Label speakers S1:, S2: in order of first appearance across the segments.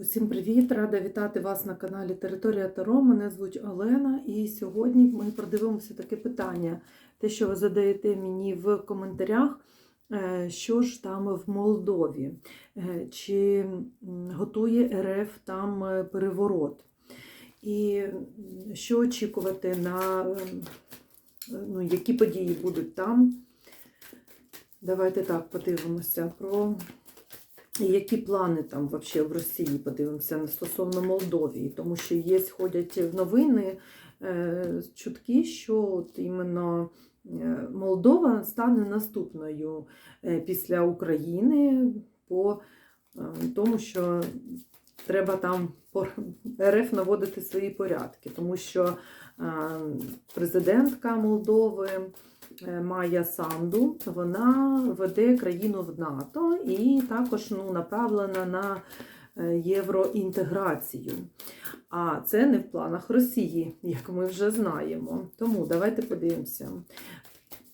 S1: Усім привіт! Рада вітати вас на каналі Територія Таро. Мене звуть Олена, і сьогодні ми продивимося таке питання. Те, що ви задаєте мені в коментарях, е, що ж там в Молдові, Е, чи готує РФ там е, переворот, і що очікувати на е, ну, які події будуть там. Давайте так подивимося про які плани там вообще в Росії подивимося стосовно Молдовії, тому що є ходять новини е, чутки, що от іменно е, Молдова стане наступною е, після України по тому, що треба там РФ наводити свої порядки, тому що президентка Молдови. Е, Майя Санду, вона веде країну в НАТО і також ну, направлена на е, євроінтеграцію. А це не в планах Росії, як ми вже знаємо. Тому давайте подивимося.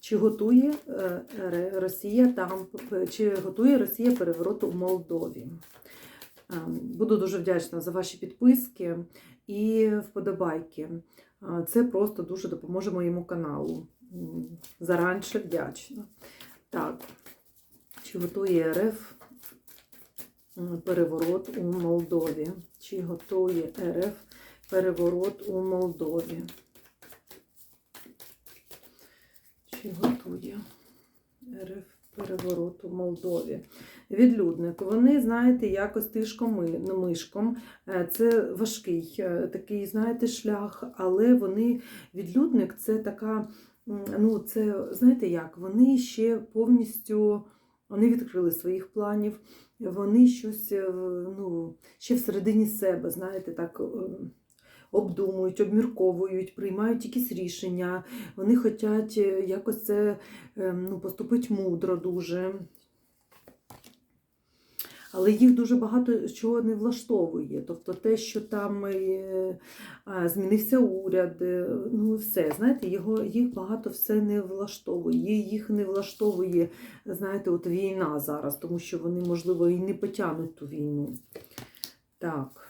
S1: Чи готує е, Росія там, чи готує Росія переворот у Молдові? Буду дуже вдячна за ваші підписки і вподобайки. Це просто дуже допоможе моєму каналу. Заранше вдячна. Так, чи готує РФ переворот у Молдові? Чи готує РФ переворот у Молдові? Чи готує РФ переворот у Молдові? Відлюдник. Вони, знаєте, якось тишком ну, мишком. Е, Це важкий е, такий, знаєте, шлях, але вони відлюдник це така. Ну, це знаєте як? Вони ще повністю вони відкрили своїх планів, вони щось е, ну, ще всередині себе, знаєте, так е, обдумують, обмірковують, приймають якісь рішення. Вони хочуть якось це е, ну, поступити мудро дуже. Але їх дуже багато чого не влаштовує. Тобто те, що там е, змінився уряд, е, ну все, знаєте, його, їх багато все не влаштовує. Їх не влаштовує, знаєте, от війна зараз, тому що вони, можливо, і не потягнуть ту війну. Так.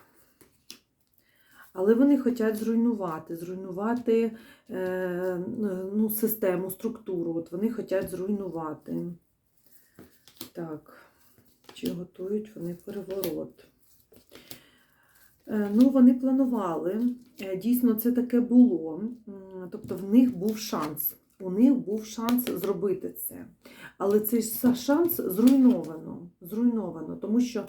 S1: Але вони хочуть зруйнувати, зруйнувати е, ну, систему, структуру. От вони хочуть зруйнувати. Так. Чи готують вони переворот? Е, Ну, вони планували. Е, Дійсно, це таке було. Тобто, в них був шанс. У них був шанс зробити це. Але цей шанс зруйновано. Зруйновано, тому що,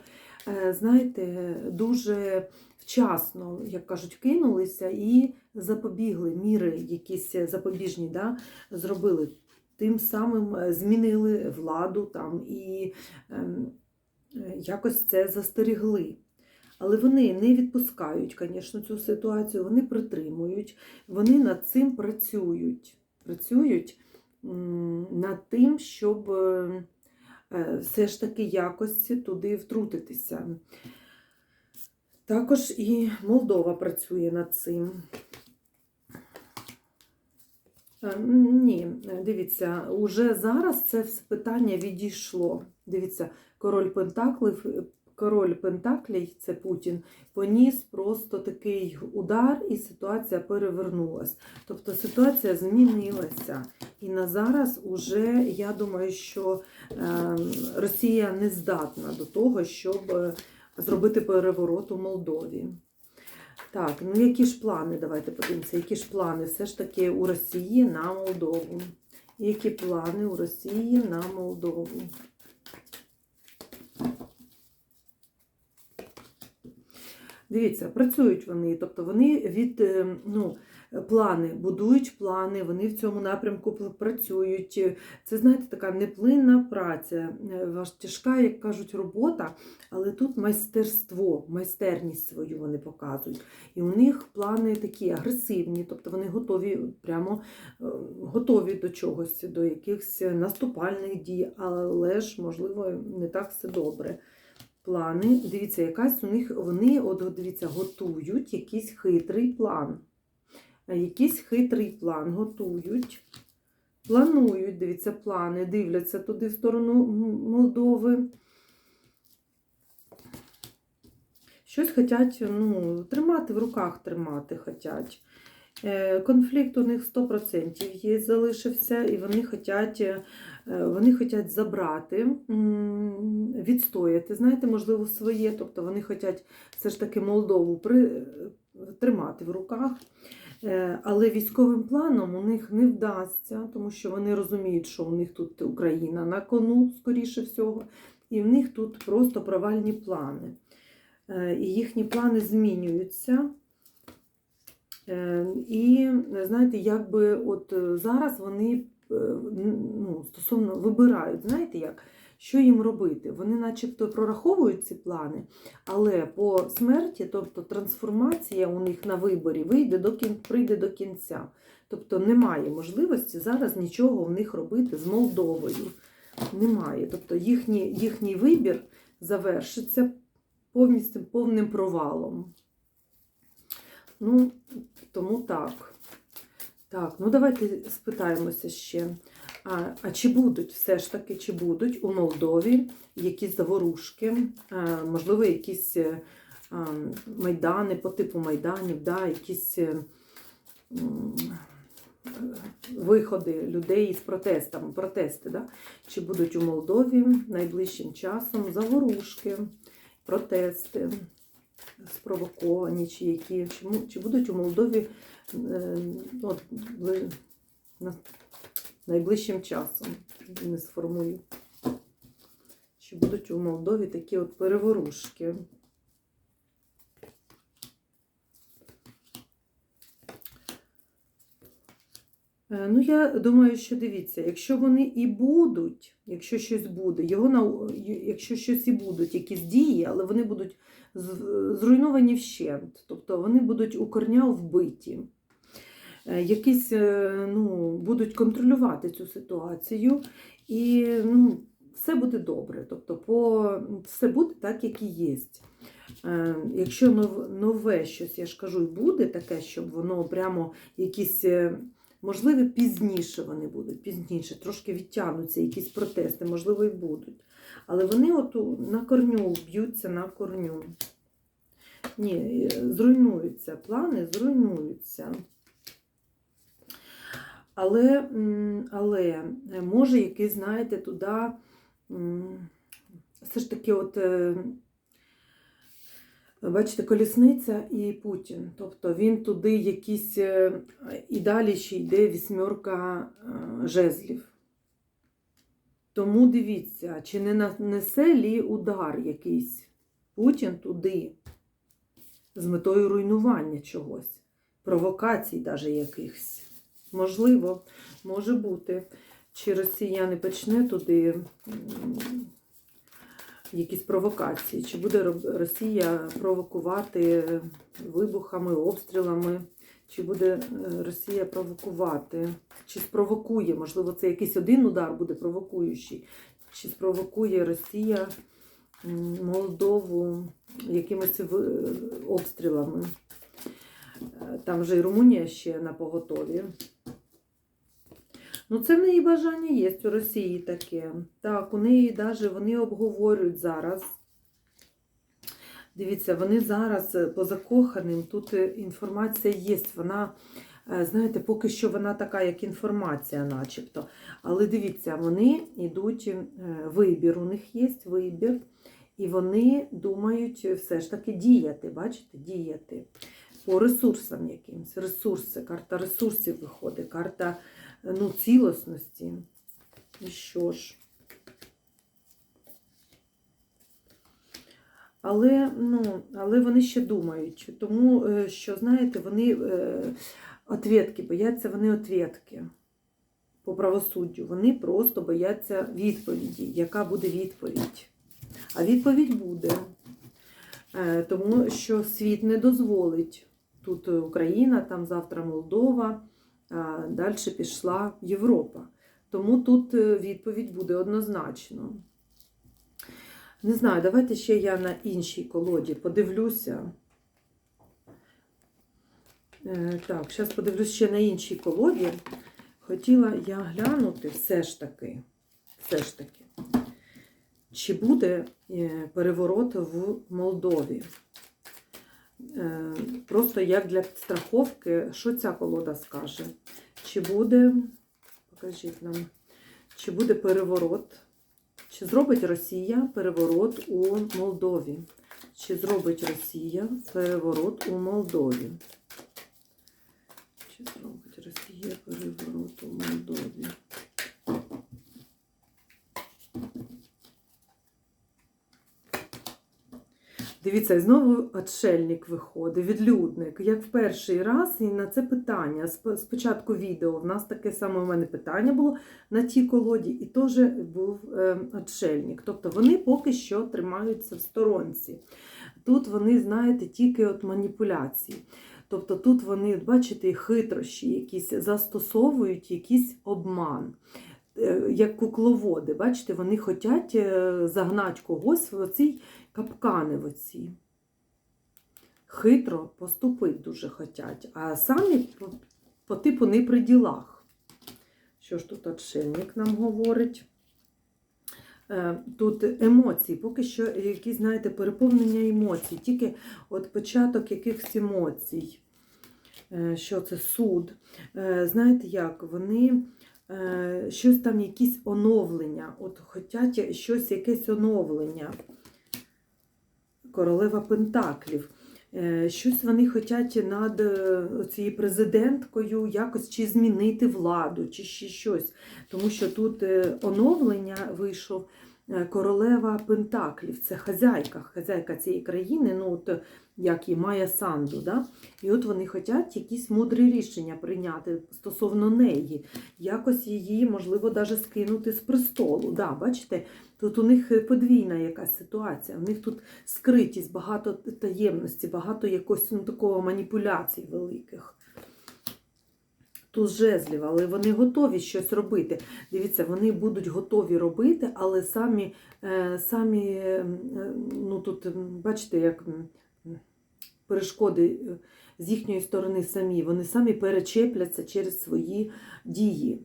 S1: е, знаєте, дуже вчасно, як кажуть, кинулися і запобігли міри, якісь запобіжні, да, зробили. Тим самим змінили владу там і ем, якось це застерегли. Але вони не відпускають, звісно, цю ситуацію, вони притримують, вони над цим працюють. Працюють над тим, щоб е, е, все ж таки якось туди втрутитися. Також і Молдова працює над цим. Е, Ні, е, дивіться, уже зараз це все питання відійшло. Дивіться, король Пентаклів, е, король Пентаклій, це Путін, поніс просто такий удар, і ситуація перевернулась. Тобто ситуація змінилася. І на зараз уже я думаю, що Росія не здатна до того, щоб зробити переворот у Молдові. Так, ну які ж плани? Давайте подивимося, які ж плани все ж таки у Росії на Молдову. Які плани у Росії на Молдову? Дивіться, працюють вони, тобто вони від е, ну, плани, будують плани, вони в цьому напрямку працюють. Це, знаєте, така неплинна праця, е, тяжка, як кажуть, робота, але тут майстерство, майстерність свою вони показують. І у них плани такі агресивні, тобто вони готові прямо е, готові до чогось, до якихось наступальних дій, але ж, можливо, не так все добре. Плани, дивіться, якась у них вони, от дивіться, готують якийсь хитрий план. Е, Якийсь хитрий план готують, планують, дивіться, плани, дивляться туди в сторону Молдови. Щось хочуть ну, тримати в руках, тримати хочуть. Е, Конфлікт у них 100% є, залишився, і вони хочуть, е, вони хочуть забрати, відстояти, знаєте, можливо, своє. Тобто вони хочуть все ж таки Молдову при, тримати в руках. Е, Але військовим планом у них не вдасться, тому що вони розуміють, що у них тут Україна на кону, скоріше всього, і в них тут просто провальні плани. Е, І їхні плани змінюються. Е, І знаєте, якби от зараз вони ну, стосовно вибирають, знаєте як, що їм робити? Вони начебто прораховують ці плани, але по смерті, тобто трансформація у них на виборі вийде до кін... прийде до кінця. Тобто немає можливості зараз нічого в них робити з Молдовою. Немає. Тобто їхній, їхній вибір завершиться повністю повним провалом. Ну, тому так. Так, ну давайте спитаємося ще. А, а чи будуть? Все ж таки, чи будуть у Молдові якісь заворушки, а, можливо, якісь е, а, майдани по типу майданів, да, якісь е, м, виходи людей з протестами, протести, да? чи будуть у Молдові найближчим часом заворушки, протести спровоковані, чи які, чи, чи будуть у Молдові е, от, найближчим часом, не сформую. Чи будуть у Молдові такі от переворушки? Е, Ну, я думаю, що дивіться, якщо вони і будуть, якщо щось буде, його на якщо щось і будуть, якісь дії, але вони будуть зруйновані вщент, тобто вони будуть у корня вбиті. Е, Якісь е, ну, будуть контролювати цю ситуацію, і ну, все буде добре. Тобто, по, все буде так, як і є. Е, Якщо нове щось, я ж кажу, буде таке, щоб воно прямо якісь. Можливо, пізніше вони будуть, пізніше, трошки відтягнуться, якісь протести, можливо, і будуть. Але вони от на корню б'ються на корню. Ні, зруйнуються, плани зруйнуються. Але, але е, може якийсь, знаєте, туди все ж таки, от, е, бачите, колісниця і Путін. Тобто він туди якісь, е, і далі ще йде вісьмерка жезлів. Тому дивіться, чи не нанесе лі удар якийсь Путін туди з метою руйнування чогось, провокацій даже якихось. Можливо, може бути. Чи Росія не почне туди якісь провокації? Чи буде Росія провокувати вибухами, обстрілами? Чи буде е, Росія провокувати? Чи спровокує? Можливо, це якийсь один удар буде провокуючий? Чи спровокує Росія Молдову якимись обстрілами? Е, Там вже і Румунія ще на поготові. Ну, це в неї бажання є у Росії таке. Так, у неї навіть вони обговорюють зараз. Дивіться, вони зараз е, по закоханим, тут е, інформація є. Вона, е, знаєте, поки що вона така, як інформація, начебто. Але дивіться, вони йдуть, вибір, у них є вибір, і вони думають все ж таки діяти, бачите, діяти по ресурсам якимось. Ресурси, карта ресурсів виходить, карта ну, цілісності. І що ж? Але, ну, але вони ще думають, тому е, що, знаєте, вони е, бояться вони ответки по правосуддю. Вони просто бояться відповіді, яка буде відповідь. А відповідь буде, Е, тому що світ не дозволить. Тут Україна, там завтра Молдова, а далі пішла Європа. Тому тут е, відповідь буде однозначно. Не знаю, давайте ще я на іншій колоді подивлюся. Е, Так, зараз подивлюсь ще на іншій колоді. Хотіла я глянути все ж таки, все ж таки, чи буде е, переворот в Молдові. Е, Просто як для підстраховки, що ця колода скаже? Чи буде, покажіть нам, чи буде переворот? Чи зробить Росія переворот у Молдові? Чи зробить Росія переворот у Молдові? Чи зробить Росія переворот у Молдові? Дивіться, знову отшельник виходить, відлюдник, як в перший раз, і на це питання. Спочатку відео в нас таке саме у мене питання було на тій колоді, і теж був е, отшельник. Тобто вони поки що тримаються в сторонці. Тут вони, знаєте, тільки от маніпуляції. Тобто тут вони, бачите, хитрощі якісь застосовують якийсь обман. Е, Як кукловоди, бачите, вони хочуть загнати когось в оцій капкани в оці. Хитро поступити дуже хочуть, а самі по, по типу не при ділах. Що ж тут отшельник нам говорить? Е, Тут емоції, поки що якісь, знаєте, переповнення емоцій, тільки от початок якихось емоцій. Е, Що це суд? Е, Знаєте як? Вони щось там, якісь оновлення, от хочуть щось, якесь оновлення. Королева Пентаклів. Е, Щось вони хочуть над е, цією президенткою якось чи змінити владу, чи ще щось. Тому що тут е, оновлення вийшов е, королева Пентаклів. Це хазяйка, хазяйка цієї країни, ну от як і Майя Санду. Да? І от вони хочуть якісь мудрі рішення прийняти стосовно неї, якось її, можливо, навіть скинути з престолу. Да, бачите, Тут у них подвійна якась ситуація, у них тут скритість, багато таємності, багато якогось ну, такого маніпуляцій великих. Тут жезлів, але вони готові щось робити. Дивіться, вони будуть готові робити, але самі, е, самі е, ну тут, бачите, як перешкоди е, з їхньої сторони самі, вони самі перечепляться через свої дії.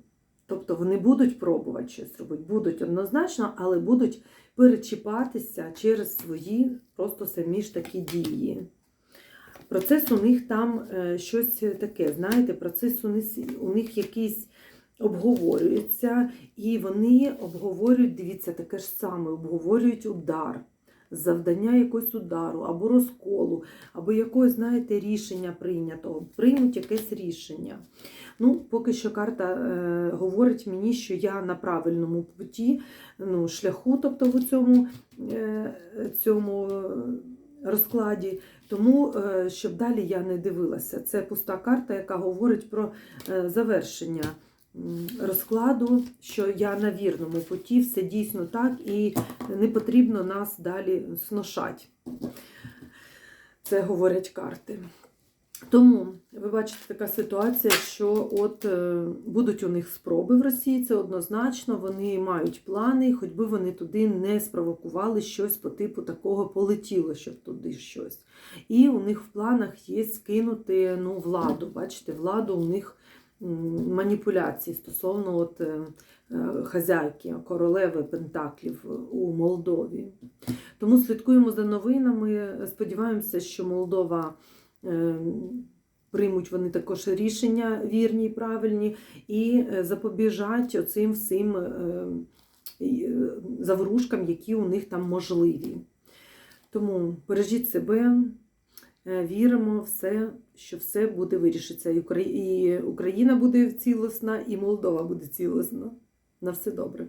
S1: Тобто вони будуть пробувати щось робити, будуть однозначно, але будуть перечіпатися через свої просто самі ж такі дії. Процес у них там е, щось таке, знаєте, процес у них, у них якийсь обговорюється, і вони обговорюють, дивіться, таке ж саме, обговорюють удар, завдання якогось удару, або розколу, або якогось, знаєте, рішення прийнятого. Приймуть якесь рішення. Ну, поки що карта е, говорить мені, що я на правильному путі, ну, шляху, тобто в цьому, е, цьому розкладі. Тому, е, щоб далі я не дивилася. Це пуста карта, яка говорить про е, завершення розкладу, що я на вірному путі, все дійсно так, і не потрібно нас далі сношати. Це говорять карти. Тому ви бачите така ситуація, що от е, будуть у них спроби в Росії, це однозначно. Вони мають плани, хоч би вони туди не спровокували щось по типу такого полетіло, щоб туди щось. І у них в планах є скинути ну, владу. Бачите, владу у них маніпуляції стосовно от, е, е, хазяйки, королеви Пентаклів у Молдові. Тому слідкуємо за новинами. Сподіваємося, що Молдова. Е, Приймуть вони також рішення вірні і правильні, і е, запобіжать оцим всім е, е, заворушкам, які у них там можливі. Тому бережіть себе, віримо в все, що все буде вирішиться. І Україна буде цілісна, і Молдова буде цілісна. На все добре.